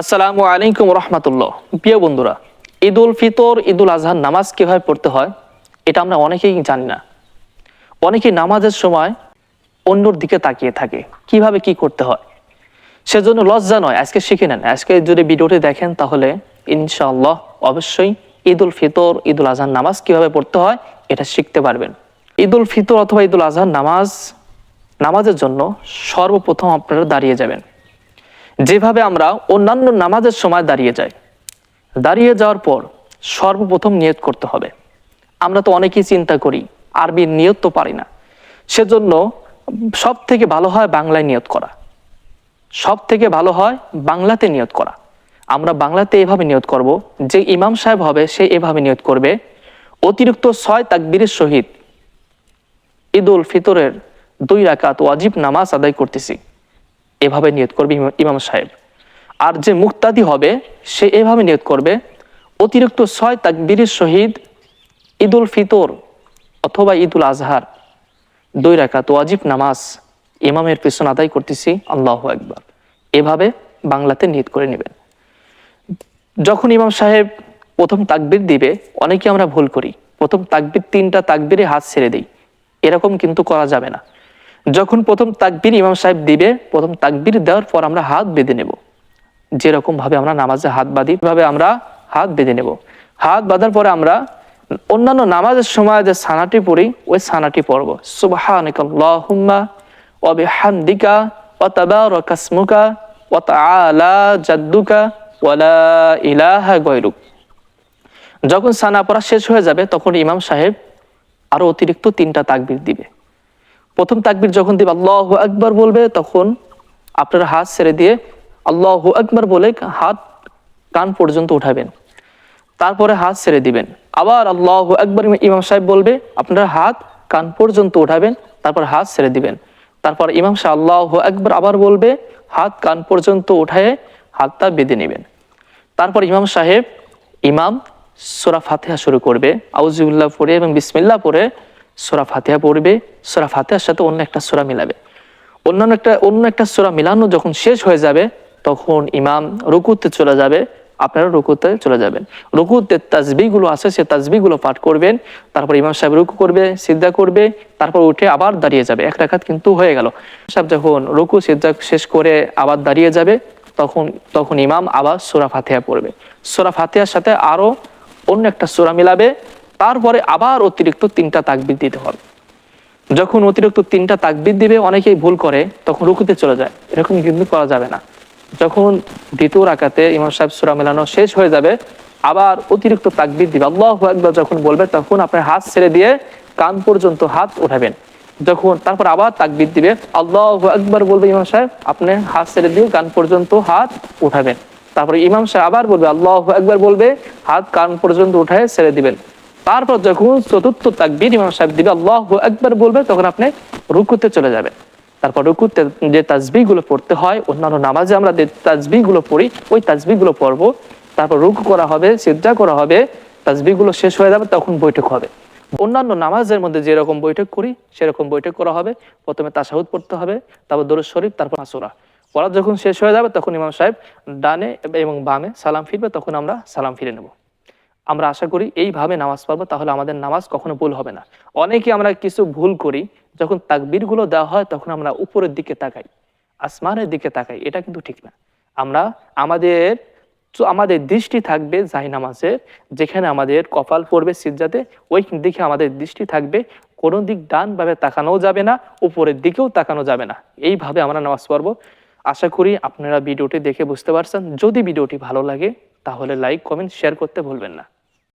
আসসালামু আলাইকুম রহমতুল্লাহ। প্রিয় বন্ধুরা ঈদ উল ফিতর ঈদ উল আজহার নামাজ কীভাবে পড়তে হয়, এটা আমরা অনেকেই জানি না। অনেকেই নামাজের সময় অন্যর দিকে তাকিয়ে থাকে, কীভাবে কি করতে হয়। সেজন্য লজ্জা নয়, আজকে শিখে নেন। আজকে যদি ভিডিওটি দেখেন, তাহলে ইনশাআল্লাহ অবশ্যই ঈদ উল ফিতর ঈদ উল আজহার নামাজ কীভাবে পড়তে হয়, এটা শিখতে পারবেন। ঈদ উল ফিতর অথবা ঈদ উল আজহার নামাজ, নামাজের জন্য সর্বপ্রথম আপনারা দাঁড়িয়ে যাবেন। যেভাবে আমরা অন্যান্য নামাজের সময় দাঁড়িয়ে যাই, দাঁড়িয়ে যাওয়ার পর সর্বপ্রথম নিয়ত করতে হবে। আমরা তো অনেকেই চিন্তা করি, আরবির নিয়ত তো পারি না। সেজন্য সব থেকে ভালো হয় বাংলায় নিয়ত করা। সব থেকে ভালো হয় বাংলাতে নিয়ত করা। আমরা বাংলাতে এভাবে নিয়ত করব, যে ইমাম সাহেব হবে সে এভাবে নিয়ত করবে, অতিরিক্ত ছয় তাকবীরের সহিত ঈদ উল ফিতরের দুই রাকাত ওয়াজিব নামাজ আদায় করতেছি। এভাবে নিয়ত করবে ইমাম সাহেব। আর যে মুক্তাদি হবে, সে এভাবে নিয়ত করবে, অতিরিক্ত ছয় তাকবীরের সহিত ঈদ উল ফিতর অথবা ঈদ উল আজহার, দুই রাকাত ওয়াজিব নামাজ ইমামের পেছন আদায় করতেছি, আল্লাহ একবার এভাবে বাংলাতে নিয়ত করে নেবেন। যখন ইমাম সাহেব প্রথম তাকবির দিবে, অনেকে আমরা ভুল করি। প্রথম তাকবির তিনটা তাকবিরে হাত ছেড়ে দিই। এরকম কিন্তু করা যাবে না। যখন প্রথম তাকবির ইমাম সাহেব দিবে, প্রথম তাকবির দেওয়ার পর আমরা হাত বেঁধে নেব। যেরকম ভাবে আমরা নামাজে হাত বাঁধি ভাবে আমরা হাত বেঁধে নেব। হাত বাঁধার পরে আমরা অন্যান্য নামাজের সময় যে সানাটি পড়ি, ওই সানাটি পড়ব। তাআলা জাদ্দুকা ওয়া লা ইলাহা যখন সানা পড়া শেষ হয়ে যাবে, তখন ইমাম সাহেব আরও অতিরিক্ত তিনটা তাকবির দিবে। প্রথম তাকবির যখন দিবে, আল্লাহ আকবার বলবে, তখন আপনার হাত ছেড়ে দিয়ে আল্লাহ আকবার বলে হাত কান পর্যন্ত উঠাবেন। তারপরে হাত ছেড়ে দিবেন। আবার আল্লাহ একবার ইমাম সাহেব বলবে, আপনার হাত কান পর্যন্ত উঠাবেন, তারপর হাত ছেড়ে দিবেন। তারপর ইমাম সাহেব আল্লাহ একবার আবার বলবে, হাত কান পর্যন্ত উঠায় হাতটা বেঁধে নেবেন। তারপর ইমাম সাহেব ইমাম সোরা ফাতেহা শুরু করবে। আউজিউল্লাহ পড়ে এবং বিসমিল্লাহ পড়ে সোরা ফাতেহা পড়বে, সোরা ফাতেহার সাথে অন্য একটা সোরা মিলাবে। অন্যান্য একটা অন্য একটা সোরা মিলানো যখন শেষ হয়ে যাবে, তখন ইমাম রুকুতে চলে যাবে, আপনারা রুকুতে চলে যাবেন। রুকুতে তাজবিগুলো আছে, সে তাজবিগুলো পাঠ করবেন, তারপর ইমাম সাহেব রুকু করবে সিদ্ধা করবে, তারপর উঠে আবার দাঁড়িয়ে যাবে। এক রাকাত কিন্তু হয়ে গেল। সাহেব যখন রুকু সিদ্ধা শেষ করে আবার দাঁড়িয়ে যাবে, তখন তখন ইমাম আবার সোরা ফাতেহা পড়বে। সোরা ফাতেহার সাথে আরও অন্য একটা সোরা মিলাবে তারপরে আবার অতিরিক্ত তিনটা তাকবির দিতে হবে। যখন অতিরিক্ত তিনটা তাকবির দিবে, অনেকেই ভুল করে, তখন রুকুতে চলে যায়। এরকম কিন্তু করা যাবে না। যখন দ্বিতীয় রাকাতে ইমাম সাহেব সুরা মেলানো শেষ হয়ে যাবে, আবার অতিরিক্ত তাকবির দিবে। আল্লাহ একবার যখন বলবে, তখন আপনার হাত ছেড়ে দিয়ে কান পর্যন্ত হাত উঠাবেন। যখন তারপর আবার তাকবির দিবে, আল্লাহ একবার বলবে ইমাম সাহেব, আপনি হাত ছেড়ে দিয়ে কান পর্যন্ত হাত উঠাবেন। তারপরে ইমাম সাহেব আবার বলবে, আল্লাহ একবার বলবে, হাত কান পর্যন্ত উঠায় ছেড়ে দিবেন। তারপর যখন চতুর্থ তাকবীর ইমাম সাহেব দিবে, আল্লাহ একবার বলবে, তখন আপনি রুকুতে চলে যাবেন। তারপর রুকুতে যে তাজবিগুলো পড়তে হয়, অন্যান্য নামাজে আমরা যে তাজবিগুলো পড়ি, ওই তাজবিগুলো পড়ব। তারপর রুকু করা হবে সিদ্ধা করা হবে তাজবিগুলো শেষ হয়ে যাবে, তখন বৈঠক হবে। অন্যান্য নামাজের মধ্যে যেরকম বৈঠক করি, সেরকম বৈঠক করা হবে। প্রথমে তাসাহুদ পড়তে হবে, তারপর দরুদ শরীফ, তারপর আসুরা। পড়া যখন শেষ হয়ে যাবে, তখন ইমাম সাহেব ডানে এবং বামে সালাম ফিরবে, তখন আমরা সালাম ফিরে নেব। আমরা আশা করি এইভাবে নামাজ পড়ব, তাহলে আমাদের নামাজ কখনো ভুল হবে না। অনেকে আমরা কিছু ভুল করি, যখন তাকবীরগুলো দেওয়া হয়, তখন আমরা উপরের দিকে তাকাই, আসমানের দিকে তাকাই, এটা কিন্তু ঠিক না। আমরা আমাদের আমাদের দৃষ্টি থাকবে জাহি নামাজের যেখানে আমাদের কপাল পড়বে সিজ্জাতে, ওই দিকে আমাদের দৃষ্টি থাকবে, কোনো দিক ডান ভাবে তাকানোও যাবে না, উপরের দিকেও তাকানো যাবে না। এইভাবে আমরা নামাজ পড়ব। আশা করি আপনারা ভিডিওটি দেখে বুঝতে পারছেন। যদি ভিডিওটি ভালো লাগে, তাহলে লাইক কমেন্ট শেয়ার করতে ভুলবেন না।